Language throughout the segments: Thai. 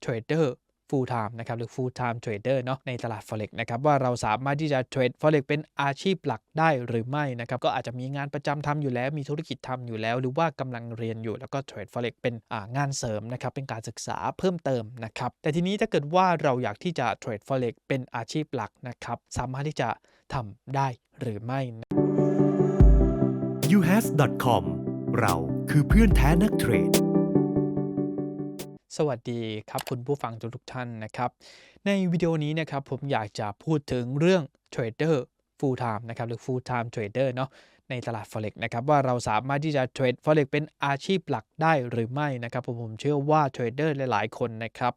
เทรดเดอร์ full time นะครับหรือ full time trader เนาะในตลาด forex นะครับว่าเราสามารถที่จะเทรด forex เป็นอาชีพหลักได้หรือไม่นะครับก็อาจจะมีงานประจำทำอยู่แล้ว มีธุรกิจทำอยู่แล้ว หรือว่ากำลังเรียนอยู่แล้วก็เทรด forex เป็นงานเสริมนะครับเป็นการศึกษาเพิ่มเติมนะครับแต่ทีนี้ถ้าเกิดว่าเราอยากที่จะเทรด forex เป็นอาชีพหลักนะครับสามารถที่จะทำได้หรือไม่ uhas.com เราคือเพื่อนแท้นักเทรด สวัสดีครับคุณผู้ฟังทุกท่านนะครับ ในวิดีโอนี้นะครับผมอยากจะพูดถึงเรื่องเทรดเดอร์ full time นะครับหรือ full time trader เนาะในตลาด forex นะครับว่าเราสามารถที่จะเทรด forex เป็นอาชีพหลักได้หรือไม่นะครับผมผมเชื่อว่าเทรดเดอร์หลาย ๆ คนนะครับ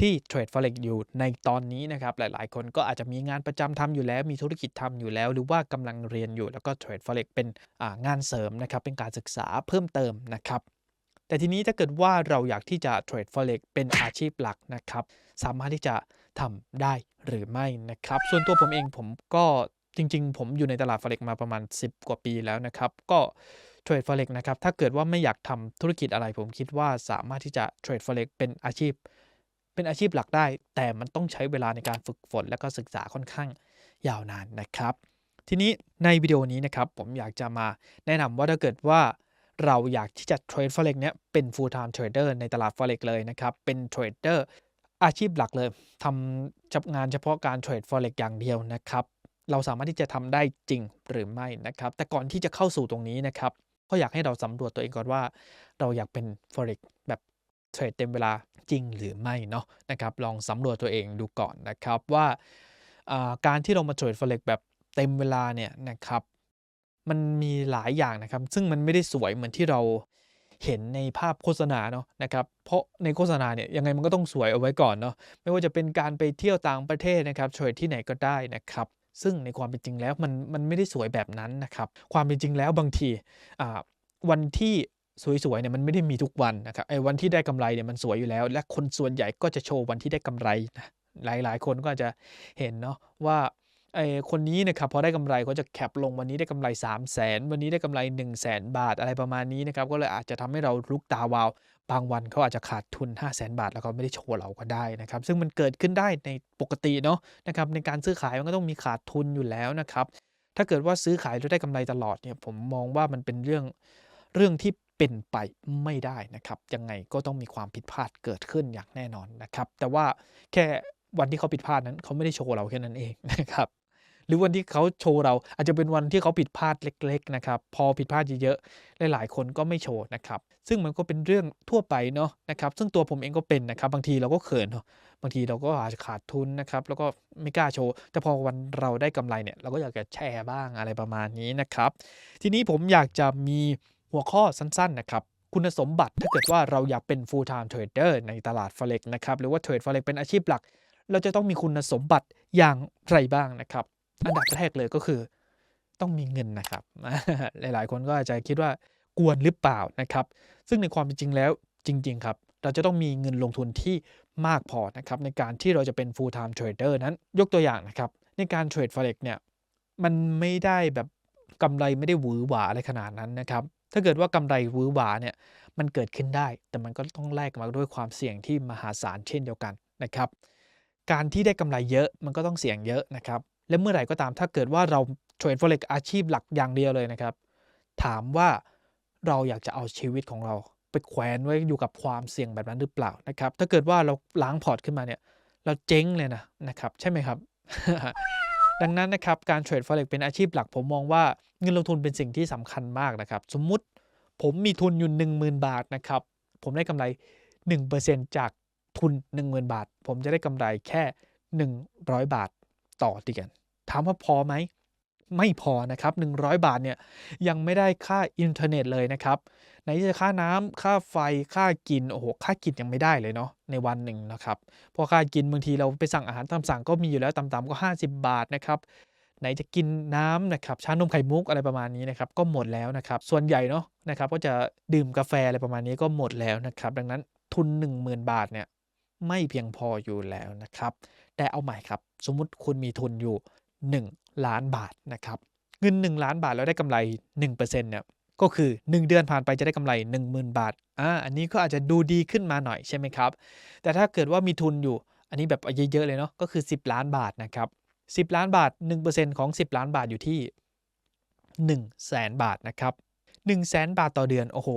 ที่เทรด forex อยู่ในตอนนี้นะครับหลาย ๆ คนก็อาจจะมีงานประจำทำอยู่แล้ว มีธุรกิจทำอยู่แล้ว หรือว่ากำลังเรียนอยู่แล้วก็เทรด forex เป็นงานเสริมนะครับเป็นการศึกษาเพิ่มเติมนะครับ แต่ทีนี้ถ้าเกิดว่าเราอยากที่จะเทรด forex เป็นอาชีพหลักนะครับ สามารถที่จะทำได้หรือไม่นะครับ ส่วนตัวผมเองผมก็จริง ๆ ผมอยู่ในตลาด forex มาประมาณ 10 กว่าปีแล้วนะครับ ก็เทรด forex นะครับ ถ้าเกิดว่าไม่อยากทำธุรกิจอะไร ผมคิดว่าสามารถที่จะเทรด forex เป็นอาชีพ เป็นอาชีพหลักได้ แต่มันต้องใช้เวลาในการฝึกฝน และก็ศึกษาค่อนข้างยาวนานนะครับ ทีนี้ในวิดีโอนี้นะครับผมอยากจะมาแนะนำว่าถ้าเกิดว่า เราอยากที่จะเทรด forex เนี้ยเป็น full time trader ในตลาด forex เลยนะครับ เป็นเทรดเดอร์อาชีพหลักเลยทำจับงานเฉพาะการเทรด forex อย่างเดียวนะครับเราสามารถที่จะทำได้จริงหรือไม่นะครับ แต่ก่อนที่จะเข้าสู่ตรงนี้นะครับก็อยากให้เราสำรวจตัวเองก่อนว่า เราอยากเป็น forex แบบเทรดเต็มเวลาจริงหรือไม่เนาะนะครับ ลองสำรวจตัวเองดูก่อนนะครับว่าการที่เรามาเทรด forex แบบเต็มเวลาเนี่ยนะครับ มันมีหลายอย่างนะครับ ซึ่งมันไม่ได้สวยเหมือนที่เราเห็นในภาพโฆษณาเนาะนะครับ เพราะในโฆษณาเนี่ยยังไงมันก็ต้องสวยเอาไว้ก่อนเนาะไม่ว่าจะเป็นการไปเที่ยวต่างประเทศนะครับเทรดที่ไหนก็ได้นะครับ ซึ่งในความเป็นจริงแล้วมันมันไม่ได้สวยแบบนั้นนะครับ ความเป็นจริงแล้วบางทีอ่าวันที่สวยๆเนี่ยมันไม่ได้มีทุกวันนะครับไอ้วันที่ได้กำไรเนี่ยมันสวยอยู่แล้ว และคนส่วนใหญ่ก็จะโชว์วันที่ได้กำไรนะหลายๆ คนก็อาจจะเห็นเนาะว่า ไอคนนี้นะครับพอได้กำไรก็จะแคปลงวันนี้ได้กำไร 3 0 0 0 0นวันนี้ได้กำไร 1 0 0 0 0แบาทอะไรประมาณนี้นะครับก็เลยอาจจะทำให้เราลุกตาวาว บางวันเขาอาจจะขาดทุน 5 0 0 0 0 0บาท แล้วก็ไม่ได้โชว์เราก็ได้นะครับซึ่งมันเกิดขึ้นได้ในปกติเนาะนะครับในการซื้อขายมันก็ต้องมีขาดทุนอยู่แล้วนะครับถ้าเกิดว่าซื้อขายแล้วได้กำไรตลอดเนี่ยผมมองว่ามันเป็นเรื่องเรื่องที่เป็นไปไม่ได้นะครับยังไงก็ต้องมีความผิดพลาดเกิดขึ้นอย่างแน่นอนนะครับแต่ว่าแค่วันที่เขาผิดพลาดนั้นเขาไม่ได้โชว์เราแค่นั้นเองนะครับ รือวันที่เขาโชว์เราอาจจะเป็นวันที่เขาผิดพลาดเล็ก ๆ นะครับ พอผิดพลาดเยอะๆหลายๆ คนก็ไม่โชว์นะครับ ซึ่งมันก็เป็นเรื่องทั่วไปเนาะนะครับ ซึ่งตัวผมเองก็เป็นนะครับ บางทีเราก็เขินเนาะบางทีเราก็อาจจะขาดทุนนะครับ แล้วก็ไม่กล้าโชว์ แต่พอวันเราได้กำไรเนี่ย เราก็อยากจะแชร์บ้างอะไรประมาณนี้นะครับ ทีนี้ผมอยากจะมีหัวข้อสั้นๆนะครับคุณสมบัติถ้าเกิดว่าเราอยากเป็น full time trader ในตลาด forex นะครับ หรือว่าเทรด forex เป็นอาชีพหลัก เราจะต้องมีคุณสมบัติอย่างไรบ้างนะครับ อันดับแรกเลยก็คือ ต้องมีเงินนะครับ หลาย ๆ คนก็อาจจะคิดว่ากวนหรือเปล่านะครับ ซึ่งในความเป็นจริงแล้วจริง ๆ ครับ เราจะต้องมีเงินลงทุนที่มากพอนะครับ ในการที่เราจะเป็น full time trader นั้นยกตัวอย่างนะครับ ในการเทรด forex เนี่ยมันไม่ได้แบบกำไรไม่ได้หวือหวาอะไรขนาดนั้นนะครับ ถ้าเกิดว่ากำไรหวือหวาเนี่ยมันเกิดขึ้นได้ แต่มันก็ต้องแลกมาด้วยความเสี่ยงที่มหาศาลเช่นเดียวกันนะครับ การที่ได้กำไรเยอะมันก็ต้องเสี่ยงเยอะนะครับและเมื่อไหร่ก็ตามถ้าเกิดว่าเราเทรด forex อาชีพหลักอย่างเดียวเลยนะครับ ถามว่าเราอยากจะเอาชีวิตของเรา ไปแขวนไว้อยู่กับความเสี่ยงแบบนั้นหรือเปล่านะครับ ถ้าเกิดว่าเราล้างพอร์ตขึ้นมาเนี่ย เราเจ๊งเลยนะนะครับ ใช่ไหมครับ ดังนั้นนะครับการเทรด forex เป็นอาชีพหลัก ผมมองว่าเงินลงทุนเป็นสิ่งที่สำคัญมากนะครับ สมมุติผมมีทุนอยู่ 10,000 บาทนะครับ ผมได้กำไร 1%จากทุน 10,000 บาท ผมจะได้กำไรแค่ 100 บาท ต่อเดือน ถามว่าพอไหม ไม่พอนะครับ 100 บาทเนี่ยยังไม่ได้ค่าอินเทอร์เน็ตเลยนะครับไหนจะค่าน้ำค่าไฟค่ากินโอ้โหค่ากินยังไม่ได้เลยเนาะในวันหนึ่งนะครับพอค่ากินบางทีเราไปสั่งอาหารตามสั่งก็มีอยู่แล้วต่ำๆก็ 50 บาทนะครับไหนจะกินน้ำนะครับชานมไข่มุกอะไรประมาณนี้นะครับก็หมดแล้วนะครับ ส่วนใหญ่เนาะนะครับก็จะดื่มกาแฟอะไรประมาณนี้ก็หมดแล้วนะครับ ดังนั้นทุน 10,000 บาทเนี่ยไม่เพียงพออยู่แล้วนะครับ แต่เอาใหม่ครับ สมมุติคุณมีทุนอยู่ 1 ล้านบาทนะครับเงิน 1 ล้านบาทแล้วได้กำไร1%เนี่ยก็คือ 1 เดือนผ่านไปจะได้กำไร 10,000 บาทอ่าอันนี้ก็อาจจะดูดีขึ้นมาหน่อยใช่ไหมครับ แต่ถ้าเกิดว่ามีทุนอยู่ อันนี้แบบเยอะๆเลยเนาะก็คือ 10 ล้านบาทนะครับ10 ล้านบาท 1%ของ 10 ล้านบาทอยู่ที่1 0 0 0 0แสนบาทนะครับ1 0 0 0 0แสนบาทต่อเดือนโอ้โห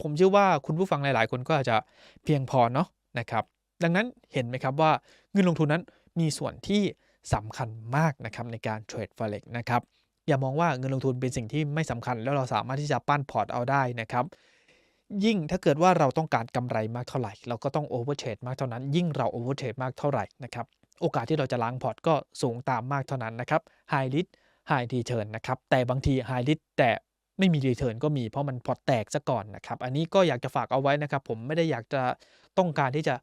ผมเชื่อว่าคุณผู้ฟังหลายๆ คนก็อาจจะเพียงพอเนาะนะครับดังนั้นเห็นไหมครับว่าเงินลงทุนนั้น มีส่วนที่สำคัญมากนะครับในการเทรด forex นะครับอย่ามองว่าเงินลงทุนเป็นสิ่งที่ไม่สำคัญ แล้วเราสามารถที่จะปั้นพอร์ตเอาได้นะครับยิ่งถ้าเกิดว่าเราต้องการกำไรมากเท่าไหร่ เราก็ต้องโอเวอร์เทรดมากเท่านั้น ยิ่งเราโอเวอร์เทรดมากเท่าไหร่นะครับโอกาสที่เราจะล้างพอร์ตก็สูงตามมากเท่านั้นนะครับ high risk high return นะครับแต่บางที high risk แต่ไม่มี return ก็มีเพราะมันพอร์ตแตกซะก่อนนะครับอันนี้ก็อยากจะฝากเอาไว้นะครับ ผมไม่ได้อยากจะต้องการที่จะ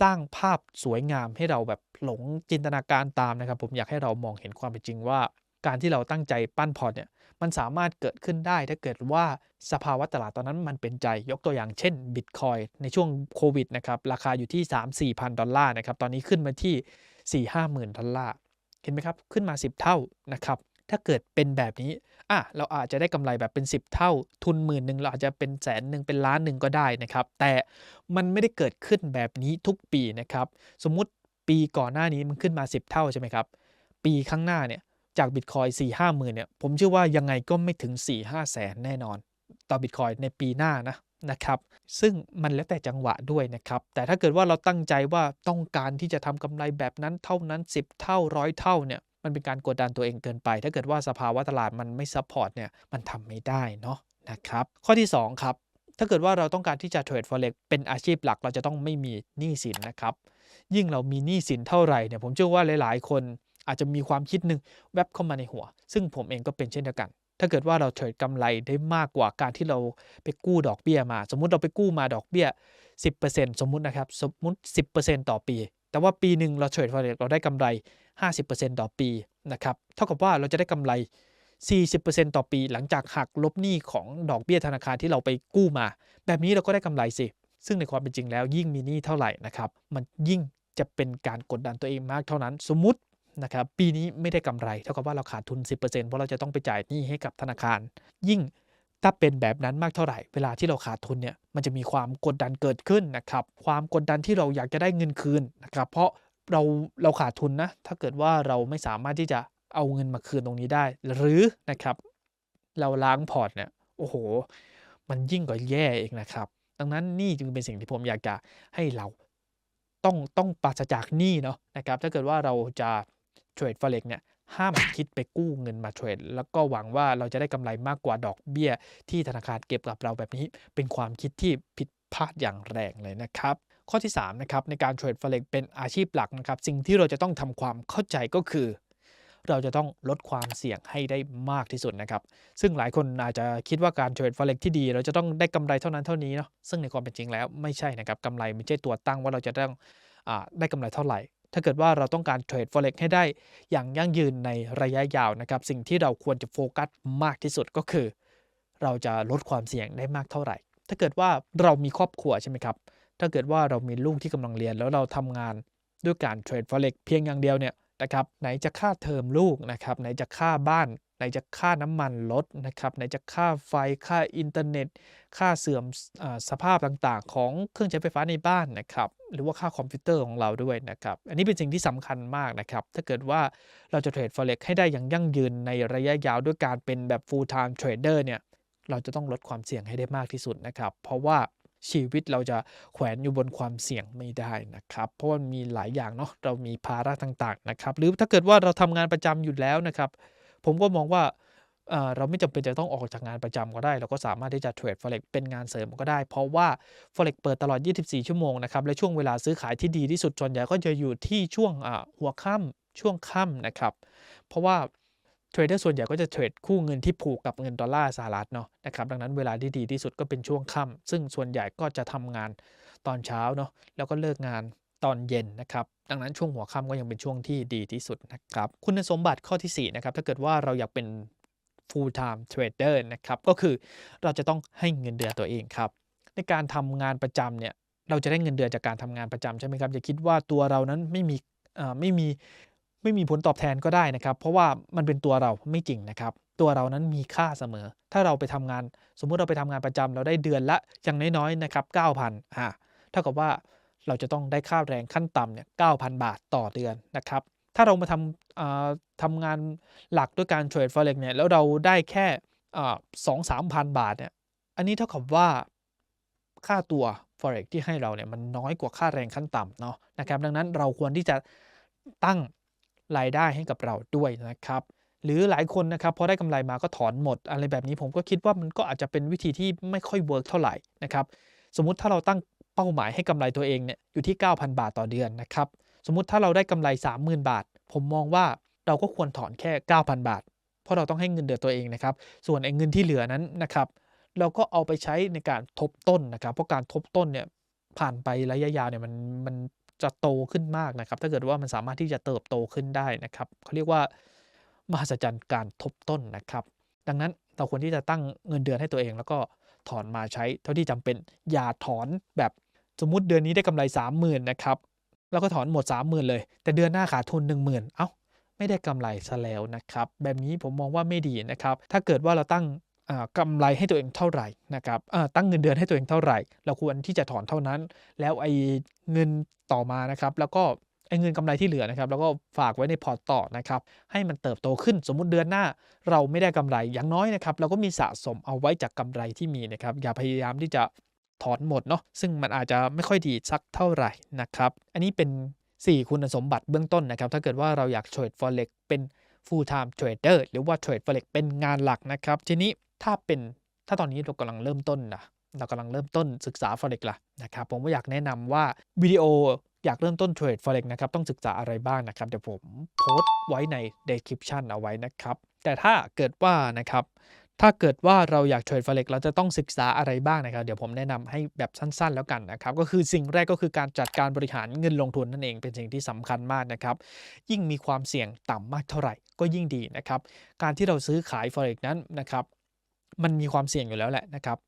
สร้างภาพสวยงามให้เราแบบ หลงจินตนาการตามนะครับ ผมอยากให้เรามองเห็นความเป็นจริงว่า การที่เราตั้งใจปั้นพอร์ตเนี่ยมันสามารถเกิดขึ้นได้ถ้าเกิดว่าสภาวะตลาดตอนนั้นมันเป็นใจยกตัวอย่างเช่นบิตคอยในช่วงโควิดนะครับราคาอยู่ที่ 3 4พันดอลลาร์นะครับตอนนี้ขึ้นมาที่ 4 5หมื่นดอลลาร์เห็นไหมครับ ขึ้นมา 10 เท่านะครับถ้าเกิดเป็นแบบนี้อะเราอาจจะได้กำไรแบบเป็น 10 เท่า ทุนหมื่นหนึ่งเราอาจจะเป็นแสนหนึ่งเป็นล้านหนึ่งก็ได้นะครับ แต่มันไม่ได้เกิดขึ้นแบบนี้ทุกปีนะครับ สมมุติ ปีก่อนหน้านี้มันขึ้นมา 10 เท่าใช่ไหมครับ ปีข้างหน้าเนี่ยจากบิตคอยสี่ห้าหมื่นเนี่ยผมเชื่อว่ายังไงก็ไม่ถึง4 5แสนแน่นอน ต่อบิตคอยในปีหน้านะนะครับซึ่งมันแล้วแต่จังหวะด้วยนะครับ แต่ถ้าเกิดว่าเราตั้งใจว่าต้องการที่จะทำกำไรแบบนั้นเท่านั้น 10 เท่าร้อยเท่าเนี่ยมันเป็นการกดดันตัวเองเกินไป ถ้าเกิดว่าสภาวะตลาดมันไม่ซัพพอร์ตเนี่ยมันทำไม่ได้เนาะนะครับข้อที่ 2 ครับ ถ้าเกิดว่าเราต้องการที่จะเทรด forex เป็นอาชีพหลักเราจะต้องไม่มีหนี้สินนะครับ ยิ่งเรามีหนี้สินเท่าไหร่เนี่ยผมเชื่อว่าหลาย ๆ คนอาจจะมีความคิดหนึ่งแวบเข้ามาในหัว ซึ่งผมเองก็เป็นเช่นเดียวกัน ถ้าเกิดว่าเราเทรดกำไรได้มากกว่าการที่เราไปกู้ดอกเบี้ยมา สมมุติเราไปกู้มาดอกเบี้ย 10%สมมุตินะครับ สมมุติ 10%ต่อปี แต่ว่าปีหนึ่งเราเทรดเราได้กำไร 50%ต่อปีนะครับ เท่ากับว่าเราจะได้กำไร 40%ต่อปี หลังจากหักลบหนี้ของดอกเบี้ยธนาคารที่เราไปกู้มา แบบนี้เราก็ได้กำไรสิ ซึ่งในความเป็นจริงแล้วยิ่งมีหนี้เท่าไหร่นะครับมันยิ่งจะเป็นการกดดันตัวเองมากเท่านั้น สมมตินะครับปีนี้ไม่ได้กำไรเท่ากับว่าเราขาดทุน 10%เพราะเราจะต้องไปจ่ายหนี้ให้กับธนาคาร ยิ่งถ้าเป็นแบบนั้นมากเท่าไหร่ เวลาที่เราขาดทุนเนี่ยมันจะมีความกดดันเกิดขึ้นนะครับความกดดันที่เราอยากจะได้เงินคืนนะครับเพราะเราเราขาดทุนนะถ้าเกิดว่าเราไม่สามารถที่จะเอาเงินมาคืนตรงนี้ได้ หรือนะครับ เราล้างพอร์ตเนี่ยโอ้โห มันยิ่งกว่าแย่เองนะครับ ดังนั้นนี่จึงเป็นสิ่งที่ผมอยากจะให้เราต้องต้องปราศจากหนี้เนาะนะครับถ้าเกิดว่าเราจะเทรด forex เนี่ยห้ามคิดไปกู้เงินมาเทรดแล้วก็หวังว่าเราจะได้กำไรมากกว่าดอกเบี้ย ที่ธนาคารเก็บกับเราแบบนี้ เป็นความคิดที่ผิดพลาดอย่างแรงเลยนะครับ ข้อที่3นะครับในการเทรด forex เป็นอาชีพหลักนะครับสิ่งที่เราจะต้องทำความเข้าใจก็คือ เราจะต้องลดความเสี่ยงให้ได้มากที่สุดนะครับ ซึ่งหลายคนอาจจะคิดว่าการเทรด forex ที่ดี เราจะต้องได้กำไรเท่านั้นเท่านี้เนาะซึ่งในความเป็นจริงแล้วไม่ใช่นะครับกำไรไม่ใช่ตัวตั้งว่าเราจะต้องอได้กำไรเท่าไหร่ ถ้าเกิดว่าเราต้องการเทรด forex ให้ได้อย่างยั่งยืนในระยะยาวนะครับ สิ่งที่เราควรจะโฟกัสมากที่สุดก็คือ เราจะลดความเสี่ยงได้มากเท่าไหร่ ถ้าเกิดว่าเรามีครอบครัวใช่ไหมครับถ้าเกิดว่าเรามีลูกที่กำลังเรียนแล้วเราทำงานด้วยการเทรด forex เพียงอย่างเดียวเนี่ย นะครับไหนจะค่าเทอมลูกนะครับไหนจะค่าบ้านไหนจะค่าน้ำมันรถนะครับไหนจะค่าไฟค่าอินเทอร์เน็ต ค่าเสื่อมอสภาพต่างๆ ของเครื่องใช้ไฟฟ้าในบ้านนะครับหรือว่าค่าคอมพิวเตอร์ของเราด้วยนะครับอันนี้เป็นสิ่งที่สำคัญมากนะครับถ้าเกิดว่าเราจะเทรด forex ให้ได้อย่างยั่งยืนในระยะยาวด้วยการเป็นแบบ full time trader เนี่ยเราจะต้องลดความเสี่ยงให้ได้มากที่สุดนะครับเพราะว่า ชีวิตเราจะแขวนอยู่บนความเสี่ยงไม่ได้นะครับ เพราะว่ามีหลายอย่างเนาะเรามีภาระต่างๆนะครับ หรือถ้าเกิดว่าเราทำงานประจำอยู่แล้วนะครับ ผมก็มองว่าเราไม่จำเป็นจะต้องออกจากงานประจำก็ได้ เราก็สามารถที่จะเทรด forex เป็นงานเสริมก็ได้ เพราะว่า forex เปิดตลอด 24 ชั่วโมงนะครับ และช่วงเวลาซื้อขายที่ดีที่สุดส่วนใหญ่ก็จะอยู่ที่ช่วงหัวค่ำช่วงค่ำนะครับ เพราะว่า รดเดอร์ส่วนใหญ่ก็จะเทรดคู่เงินที่ผูกกับเงินดอลลาร์สหรัฐเนาะนะครับดังนั้นเวลาที่ดีที่สุดก็เป็นช่วงค่ำซึ่งส่วนใหญ่ก็จะทำงานตอนเช้าเนาะแล้วก็เลิกงานตอนเย็นนะครับดังนั้นช่วงหัวค่ำก็ยังเป็นช่วงที่ดีที่สุดนะครับคุณสมบัติข้อที่4นะครับถ้าเกิดว่าเราอยากเป็น full time trader นะครับก็คือเราจะต้องให้เงินเดือนตัวเองครับในการทำงานประจำเนี่ยเราจะได้เงินเดือนจากการทำงานประจำใช่ไหมครับอย่าคิดว่าตัวเรานั้นไม่มีอ่าไม่มี ไม่มีผลตอบแทนก็ได้นะครับ เพราะว่ามันเป็นตัวเราไม่จริงนะครับ ตัวเรานั้นมีค่าเสมอ ถ้าเราไปทำงาน สมมุติเราไปทำงานประจำเราได้เดือนละอย่างน้อยๆนะครับ9,000อ่าเท่ากับว่าเราจะต้องได้ค่าแรงขั้นต่ำเนี่ย9,000บาทต่อเดือนนะครับ ถ้าเรามาทำอ่าทำงานหลักด้วยการเทรด forex เนี่ยแล้วเราได้แค่สองสามพันบาทเนี่ยอันนี้เท่ากับว่าค่าตัว forex ที่ให้เราเนี่ยมันน้อยกว่าค่าแรงขั้นต่ำเนาะนะครับ ดังนั้นเราควรที่จะตั้ง รายได้ให้กับเราด้วยนะครับ หรือหลายคนนะครับพอได้กำไรมาก็ถอนหมด อะไรแบบนี้ผมก็คิดว่ามันก็อาจจะเป็นวิธีที่ไม่ค่อยเวิร์กเท่าไหร่นะครับ สมมุติถ้าเราตั้งเป้าหมายให้กำไรตัวเองเนี่ยอยู่ที่ 9,000 บาทต่อเดือนนะครับ สมมุติถ้าเราได้กำไร 30,000 บาท ผมมองว่าเราก็ควรถอนแค่ 9,000 บาท เพราะเราต้องให้เงินเดือนตัวเองนะครับ ส่วนไอ้เงินที่เหลือนั้นนะครับเราก็เอาไปใช้ในการทบต้นนะครับ เพราะการทบต้นเนี่ยผ่านไประยะยาวเนี่ยมันมัน จะโตขึ้นมากนะครับ ถ้าเกิดว่ามันสามารถที่จะเติบโตขึ้นได้นะครับเขาเรียกว่ามหัศจรรย์การทบต้นนะครับ ดังนั้นเราควรที่จะตั้งเงินเดือนให้ตัวเอง แล้วก็ถอนมาใช้เท่าที่จำเป็นอย่าถอนแบบสมมุติเดือนนี้ได้กำไร 30,000นะครับแล้วก็ถอนหมด 30,000 เลย แต่เดือนหน้าขาดทุน 10,000 เอ้าไม่ได้กำไรซะแล้วนะครับ แบบนี้ผมมองว่าไม่ดีนะครับ ถ้าเกิดว่าเราตั้ง กำไรให้ตัวเองเท่าไหร่นะครับตั้งเงินเดือนให้ตัวเองเท่าไหร่ เราควรที่จะถอนเท่านั้น แล้วไอ้เงินต่อมานะครับ แล้วก็ไอ้เงินกำไรที่เหลือนะครับ แล้วก็ฝากไว้ในพอร์ตต่อนะครับ ให้มันเติบโตขึ้น สมมุติเดือนหน้า เราไม่ได้กำไรอย่างน้อยนะครับ เราก็มีสะสมเอาไว้จากกำไรที่มีนะครับ อย่าพยายามที่จะถอนหมดเนาะ ซึ่งมันอาจจะไม่ค่อยดีสักเท่าไหร่นะครับ อันนี้เป็น 4 คุณสมบัติเบื้องต้นนะครับ ถ้าเกิดว่าเราอยากเทรด forex เป็น full time trader หรือว่าเทรด forex เป็นงานหลักนะครับ ทีนี้ ถ้าเป็นถ้าตอนนี้เรากำลังเริ่มต้นนะเรากำลังเริ่มต้นศึกษา forex ละนะครับผมก็อยากแนะนำว่าวิดีโออยากเริ่มต้นเทรด forex นะครับต้องศึกษาอะไรบ้างนะครับ เดี๋ยวผมโพสต์ไว้ใน description เอาไว้นะครับ แต่ถ้าเกิดว่านะครับถ้าเกิดว่าเราอยากเทรด forex เราจะต้องศึกษาอะไรบ้างนะครับ เดี๋ยวผมแนะนำให้แบบสั้นๆ แล้วกันนะครับ ก็คือสิ่งแรกก็คือการจัดการบริหารเงินลงทุนนั่นเองเป็นสิ่งที่สำคัญมากนะครับ ยิ่งมีความเสี่ยงต่ำมากเท่าไหร่ก็ยิ่งดีนะครับ การที่เราซื้อขาย forex นั้นนะครับ มันมีความเสี่ยงอยู่แล้วแหละนะครับ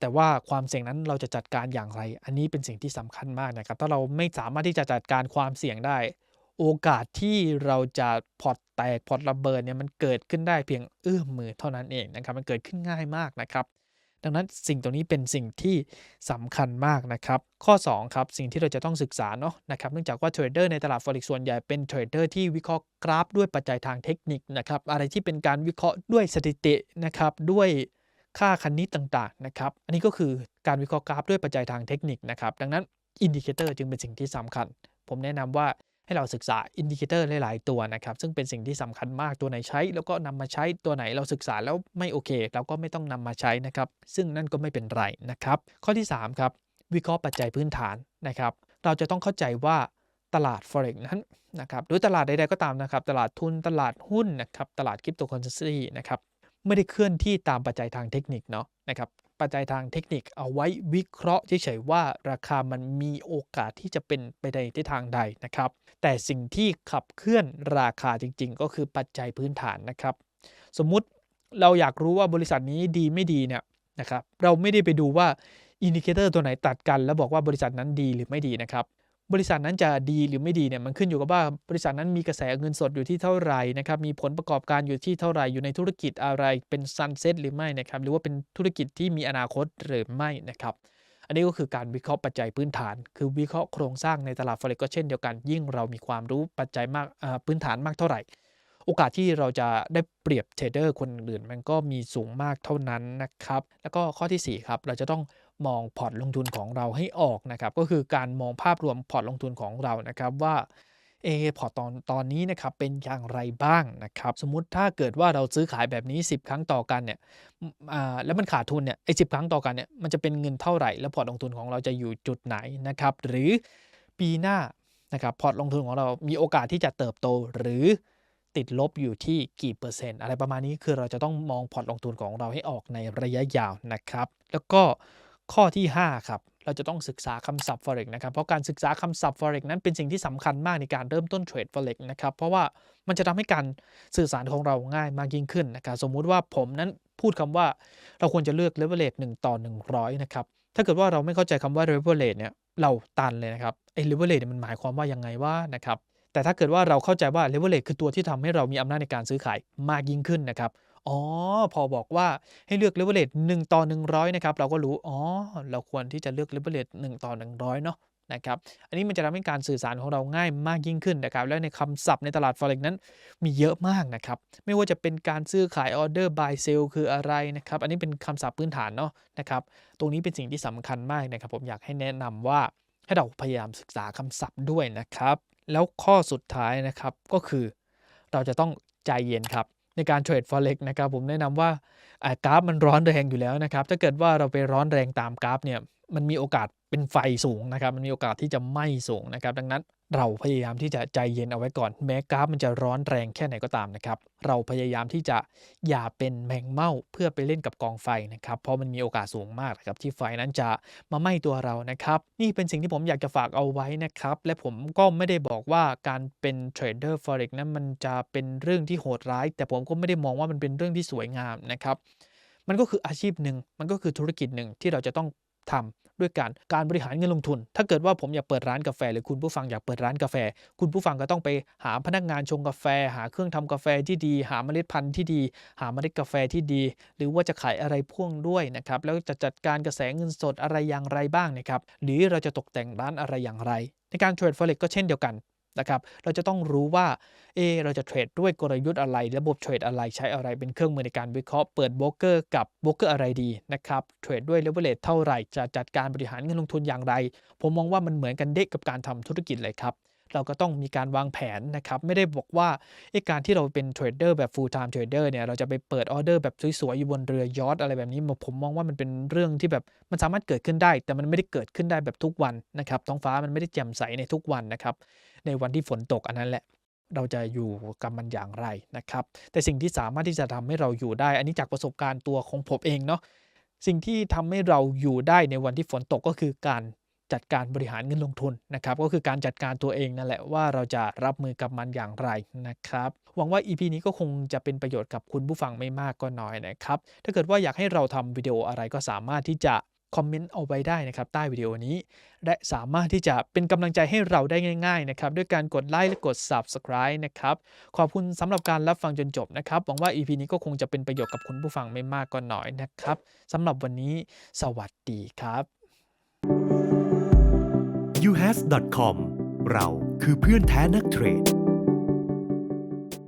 แต่ว่าความเสี่ยงนั้นเราจะจัดการอย่างไร อันนี้เป็นสิ่งที่สำคัญมากนะครับ ถ้าเราไม่สามารถที่จะจัดการความเสี่ยงได้ โอกาสที่เราจะพอร์ตแตกพอร์ตระเบิดเนี่ยมันเกิดขึ้นได้เพียงเอื้อมมือเท่านั้นเองนะครับ มันเกิดขึ้นง่ายมากนะครับ ดังนั้นสิ่งตรงนี้เป็นสิ่งที่สำคัญมากนะครับ ข้อ 2 ครับ สิ่งที่เราจะต้องศึกษาเนาะนะครับเนื่องจากว่าเทรดเดอร์ในตลาด forex ส่วนใหญ่เป็นเทรดเดอร์ที่วิเคราะห์กราฟด้วยปัจจัยทางเทคนิคนะครับอะไรที่เป็นการวิเคราะห์ด้วยสถิตินะครับด้วยค่าคณิตต่างๆนะครับอันนี้ก็คือการวิเคราะห์กราฟด้วยปัจจัยทางเทคนิคนะครับดังนั้นอินดิเคเตอร์จึงเป็นสิ่งที่สำคัญ ผมแนะนำว่า ให้เราศึกษาอินดิเคเตอร์หลาย ๆ ตัวนะครับ ซึ่งเป็นสิ่งที่สำคัญมากตัวไหนใช้ แล้วก็นำมาใช้ตัวไหนเราศึกษาแล้วไม่โอเค เราก็ไม่ต้องนำมาใช้นะครับ ซึ่งนั่นก็ไม่เป็นไรนะครับ ข้อที่3ครับวิเคราะห์ปัจจัยพื้นฐานนะครับ เราจะต้องเข้าใจว่าตลาด forex นั้นนะครับหรือตลาดใด ๆ ก็ตามนะครับ ตลาดทุนตลาดหุ้นนะครับตลาดคริปโตเคอเรนซีนะครับไม่ได้เคลื่อนที่ตามปัจจัยทางเทคนิคเนาะนะครับ ปัจจัยทางเทคนิคเอาไว้วิเคราะห์เฉยๆว่าราคามันมีโอกาสที่จะเป็นไปในทิศทางใดนะครับ แต่สิ่งที่ขับเคลื่อนราคาจริง ๆ ก็คือปัจจัยพื้นฐานนะครับ สมมุติเราอยากรู้ว่าบริษัทนี้ดีไม่ดีเนี่ยนะครับ เราไม่ได้ไปดูว่าอินดิเคเตอร์ตัวไหนตัดกัน แล้วบอกว่าบริษัทนั้นดีหรือไม่ดีนะครับ บริษัทนั้นจะดีหรือไม่ดีเนี่ยมันขึ้นอยู่กับว่าบริษัทนั้นมีกระแสเงินสดอยู่ที่เท่าไหร่นะครับมีผลประกอบการอยู่ที่เท่าไหร่อยู่ในธุรกิจอะไรเป็นซันเซ็ตหรือไม่นะครับหรือว่าเป็นธุรกิจที่มีอนาคตหรือไม่นะครับอันนี้ก็คือการวิเคราะห์ปัจจัยพื้นฐาน คือวิเคราะห์โครงสร้างในตลาด forex ก็เช่นเดียวกัน ยิ่งเรามีความรู้ปัจจัยมากพื้นฐานมากเท่าไหร่ โอกาสที่เราจะได้เปรียบเทรดเดอร์คนอื่น มันก็มีสูงมากเท่านั้นนะครับ แล้วก็ข้อที่ 4 ครับ เราจะต้อง มองพอร์ตลงทุนของเราให้ออกนะครับก็คือการมองภาพรวมพอร์ตลงทุนของเรานะครับว่าเอพอร์ตตอนตอนนี้นะครับเป็นอย่างไรบ้างนะครับสมมติถ้าเกิดว่าเราซื้อขายแบบนี้ 10 ครั้งต่อกันเนี่ยอ่าแล้วมันขาดทุนเนี่ยไอ้สิครั้งต่อกันเนี่ยมันจะเป็นเงินเท่าไหร่ แล้วพอร์ตลงทุนของเราจะอยู่จุดไหนนะครับหรือปีหน้านะครับพอร์ตลงทุนของเรามีโอกาสที่จะเติบโตหรือติดลบอยู่ที่กี่เปอร์เซ็นต์อะไรประมาณนี้คือเราจะต้องมองพอร์ตลงทุนของเราให้ออกในระยะยาวนะครับ แล้วก็ ข้อที่ 5 ครับ เราจะต้องศึกษาคำศัพท์ forex นะครับ เพราะการศึกษาคำศัพท์ forex นั้นเป็นสิ่งที่สำคัญมากในการเริ่มต้นเทรด forex นะครับ เพราะว่ามันจะทำให้การสื่อสารของเราง่ายมากยิ่งขึ้นนะครับ สมมุติว่าผมนั้นพูดคำว่าเราควรจะเลือก leverage 1 ต่อ 100 นะครับ ถ้าเกิดว่าเราไม่เข้าใจคำว่า leverage เนี่ย เราตันเลยนะครับ ไอ้ leverage มันหมายความว่ายังไงว่านะครับ แต่ถ้าเกิดว่าเราเข้าใจว่า leverage คือตัวที่ทำให้เรามีอำนาจในการซื้อขายมากยิ่งขึ้นนะครับ อ๋อ พอบอกว่าให้เลือก leverage 1 ต่อ 100 นะครับ เราก็รู้ อ๋อ เราควรที่จะเลือก leverage 1 ต่อ 100 เนาะนะครับ อันนี้มันจะทำให้การสื่อสารของเราง่ายมากยิ่งขึ้นนะครับ และในคำศัพท์ในตลาด Forex นั้นมีเยอะมากนะครับ ไม่ว่าจะเป็นการซื้อขาย order buy sell คืออะไรนะครับ อันนี้เป็นคำศัพท์พื้นฐานเนาะนะครับ ตรงนี้เป็นสิ่งที่สำคัญมากนะครับ ผมอยากให้แนะนำว่าให้เราพยายามศึกษาคำศัพท์ด้วยนะครับ แล้วข้อสุดท้ายนะครับก็คือ เราจะต้องใจเย็นครับ ในการเทรด Forex นะครับผมแนะนำว่าว่ากราฟมันร้อนแรงอยู่แล้วนะครับ ถ้าเกิดว่าเราไปร้อนแรงตามกราฟเนี่ยมันมีโอกาส เป็นไฟสูงนะครับ มันมีโอกาสที่จะไหม้สูงนะครับ ดังนั้นเราพยายามที่จะใจเย็นเอาไว้ก่อน แม้กราฟมันจะร้อนแรงแค่ไหนก็ตามนะครับ เราพยายามที่จะอย่าเป็นแมงเม่าเพื่อไปเล่นกับกองไฟนะครับ เพราะมันมีโอกาสสูงมากนะครับที่ไฟนั้นจะมาไหม้ตัวเรานะครับ นี่เป็นสิ่งที่ผมอยากจะฝากเอาไว้นะครับ และผมก็ไม่ได้บอกว่าการเป็นเทรดเดอร์ Forex นั้นมันจะเป็นเรื่องที่โหดร้าย แต่ผมก็ไม่ได้มองว่ามันเป็นเรื่องที่สวยงามนะครับ มันก็คืออาชีพหนึ่ง มันก็คือธุรกิจหนึ่งที่เราจะต้อง ทำด้วยการการบริหารเงินลงทุน ถ้าเกิดว่าผมอยากเปิดร้านกาแฟ หรือคุณผู้ฟังอยากเปิดร้านกาแฟ คุณผู้ฟังก็ต้องไปหาพนักงานชงกาแฟ หาเครื่องทำกาแฟที่ดี หาเมล็ดพันธุ์ที่ดี หาเมล็ดกาแฟที่ดี หรือว่าจะขายอะไรพ่วงด้วยนะครับ แล้วจะจัดการกระแสเงินสดอะไรอย่างไรบ้างนะครับ หรือเราจะตกแต่งร้านอะไรอย่างไร ในการเทรดเฟเร็กก็เช่นเดียวกัน นะครับเราจะต้องรู้ว่าเอเราจะเทรดด้วยกลยุทธ์อะไร ระบบเทรดอะไรใช้อะไรเป็นเครื่องมือในการวิเคราะห์เปิดโบรกเกอร์กับโบรกเกอร์อะไรดีนะครับเทรดด้วยเลเวลเลตเท่าไหร่จะจัดการบริหารเงินลงทุนอย่างไร ผมมองว่ามันเหมือนกันเด็กกับการทำธุรกิจเลยครับ เราก็ต้องมีการวางแผนนะครับ ไม่ได้บอกว่าไอ้การที่เราเป็นเทรดเดอร์แบบ full time trader เนี่ย เราจะไปเปิดออเดอร์แบบสวยๆ อยู่บนเรือยอทอะไรแบบนี้ ผมมองว่ามันเป็นเรื่องที่แบบมันสามารถเกิดขึ้นได้ แต่มันไม่ได้เกิดขึ้นได้แบบทุกวันนะครับ ท้องฟ้ามันไม่ได้แจ่มใสในทุกวันนะครับ ในวันที่ฝนตกอันนั้นแหละเราจะอยู่กับมันอย่างไรนะครับ แต่สิ่งที่สามารถที่จะทำให้เราอยู่ได้ อันนี้จากประสบการณ์ตัวของผมเองเนาะ สิ่งที่ทำให้เราอยู่ได้ในวันที่ฝนตกก็คือการ จัดการบริหารเงินลงทุนนะครับก็คือการจัดการตัวเองนั่นแหละว่าเราจะรับมือกับมันอย่างไรนะครับหวังว่า EP นี้ก็คงจะเป็นประโยชน์กับคุณผู้ฟังไม่มากก็น้อยนะครับถ้าเกิดว่าอยากให้เราทำวิดีโออะไรก็สามารถที่จะคอมเมนต์เอาไว้ได้นะครับใต้วิดีโอนี้ และสามารถที่จะเป็นกำลังใจให้เราได้ง่ายๆนะครับด้วยการกดไลค์และกด Subscribe นะครับขอบคุณสำหรับการรับฟังจนจบนะครับหวังว่า EP นี้ก็คงจะเป็นประโยชน์กับคุณผู้ฟังไม่มากก็น้อยนะครับสำหรับวันนี้ สวัสดีครับ uhas.com เราคือเพื่อนแท้นักเทรด